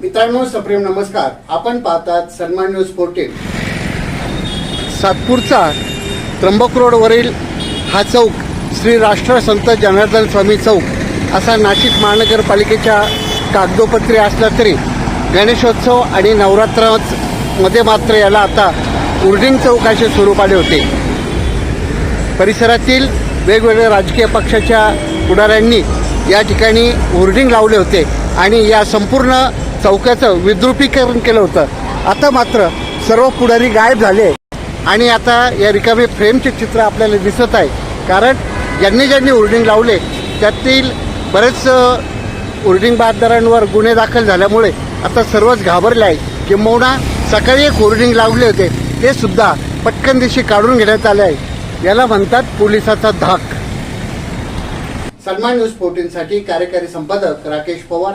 मित्रांनो सप्रेम नमस्कार. आपण पाहतात सन्मान न्यूज फोर्टीन सातपूरचा त्र्यंबक रोडवरील हा चौक श्री राष्ट्रसंत जनार्दन स्वामी चौक असा नाशिक महानगरपालिकेच्या कागदोपत्री असला तरी गणेशोत्सव आणि नवरात्रमध्ये मात्र याला आता उर्डिंग चौक असे स्वरूप आले होते. परिसरातील वेगवेगळ्या राजकीय पक्षाच्या पुढाऱ्यांनी या ठिकाणी होर्डिंग लावले होते आणि या संपूर्ण चौकाचं विद्रुपीकरण केलं होतं. आता मात्र सर्व पुढारी गायब झाले आणि आता या रिकामे फ्रेमचे चित्र आपल्याला दिसत आहे. कारण ज्यांनी ज्यांनी होर्डिंग लावले त्यातील बरेच होर्डिंग बहादरांवर गुन्हे दाखल झाल्यामुळे आता सर्वच घाबरले आहे किंबहुना सकाळी एक होर्डिंग लावले होते ते सुद्धा पटकन दिवशी काढून घेण्यात आले आहे. याला म्हणतात पोलिसाचा धाक. सन्मान न्यूज फोर्टीन साठी कार्यकारी संपादक राकेश पवार